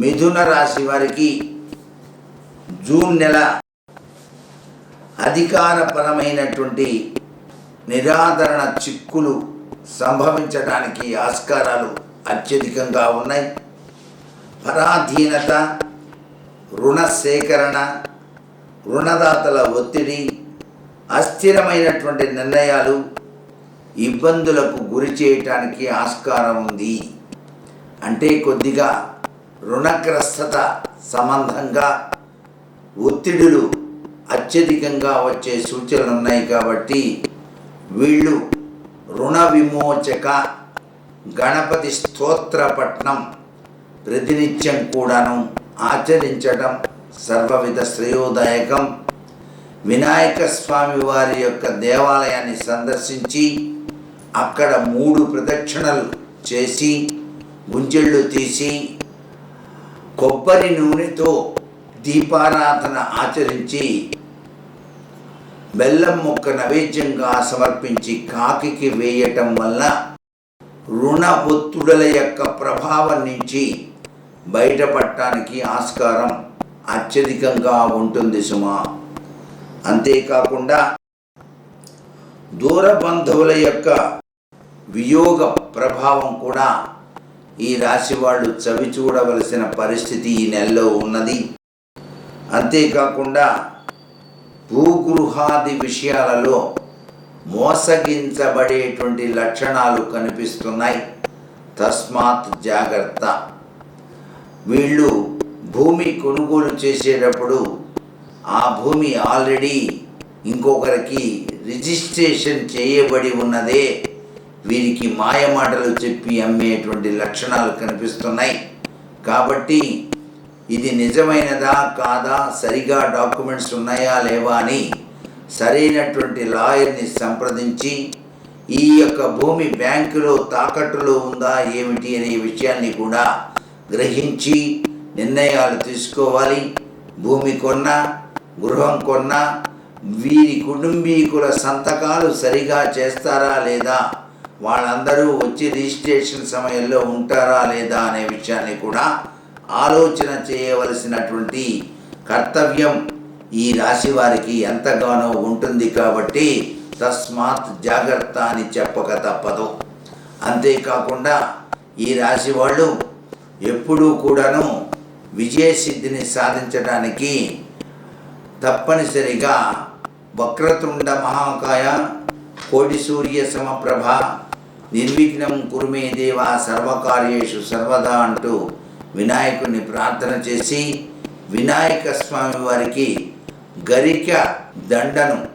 మిథున రాశి వారికి జూన్ నెల అధికారపరమైనటువంటి నిరాదరణ చిక్కులు సంభవించడానికి ఆస్కారాలు అత్యధికంగా ఉన్నాయి. పరాధీనత రుణ సేకరణ రుణదాతల ఒత్తిడి అస్థిరమైనటువంటి నిర్ణయాలు ఇబ్బందులకు గురి చేయటానికి ఆస్కారం ఉంది. అంటే కొద్దిగా రుణగ్రస్తత సంబంధంగా ఒత్తిడులు అత్యధికంగా వచ్చే సూచనలు ఉన్నాయి కాబట్టి వీళ్ళు రుణ విమోచక గణపతి స్తోత్రపట్నం ప్రతినిత్యం కూడాను ఆచరించడం సర్వవిధ శ్రేయోదాయకం. వినాయక స్వామి వారి యొక్క దేవాలయాన్ని సందర్శించి అక్కడ మూడు ప్రదక్షిణలు చేసి గుంజళ్ళు తీసి కొబ్బరి నూనెతో దీపారాధన ఆచరించి బెల్లం మొక్క నైవేద్యంగా సమర్పించి కాకికి వేయటం వల్ల రుణ ఒత్తుడుల యొక్క ప్రభావం నుంచి బయటపడటానికి ఆస్కారం అత్యధికంగా ఉంటుంది సుమా. అంతేకాకుండా దూర బంధువుల యొక్క వియోగ ప్రభావం కూడా ఈ రాశి వాళ్ళు చవి చూడవలసిన పరిస్థితి ఈ నెలలో ఉన్నది. అంతేకాకుండా భూగృహాది విషయాలలో మోసగించబడేటువంటి లక్షణాలు కనిపిస్తున్నాయి. తస్మాత్ జాగ్రత్త. వీళ్ళు భూమి కొనుగోలు చేసేటప్పుడు ఆ భూమి ఆల్రెడీ ఇంకొకరికి రిజిస్ట్రేషన్ చేయబడి ఉన్నదే. వీరికి మాయమాటలు చెప్పి అమ్మేటువంటి లక్షణాలు కనిపిస్తున్నాయి. కాబట్టి ఇది నిజమైనదా కాదా? సరిగా డాక్యుమెంట్స్ ఉన్నాయా లేవా అని సరైనటువంటి లాయర్ని సంప్రదించి ఈ యొక్క భూమి బ్యాంకులో తాకట్టులో ఉందా ఏమిటి అనే విషయాన్ని కూడా గ్రహించి నిర్ణయాలు తీసుకోవాలి. భూమి కొన్నా గృహం కొన్నా వీరి కుటుంబీకుల సంతకాలు సరిగా చేస్తారా లేదా? వాళ్ళందరూ వచ్చి రిజిస్ట్రేషన్ సమయంలో ఉంటారా లేదా అనే విషయాన్ని కూడా ఆలోచన చేయవలసినటువంటి కర్తవ్యం ఈ రాశి వారికి ఎంతగానో ఉంటుంది కాబట్టి తస్మాత్ జాగ్రత్త అని చెప్పక తప్పదు. అంతేకాకుండా ఈ రాశి వాళ్ళు ఎప్పుడూ కూడాను విజయసిద్ధిని సాధించడానికి తప్పనిసరిగా వక్రతుండ మహాకాయ కోటి సూర్య సమప్రభ నిర్విఘ్నం కురుమే దేవా సర్వకార్యేషు సర్వదా అంటూ వినాయకుని ప్రార్థన చేసి వినాయక స్వామి వారికి గరిక దండను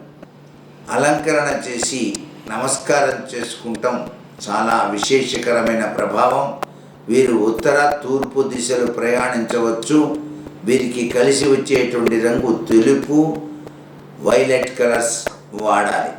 అలంకరణ చేసి నమస్కారం చేసుకుంటాం. చాలా విశేషకరమైన ప్రభావం. వీరు ఉత్తర తూర్పు దిశలు ప్రయాణించవచ్చు. వీరికి కలిసి వచ్చేటువంటి రంగు తెలుపు వైలెట్ కలర్స్ వాడాలి.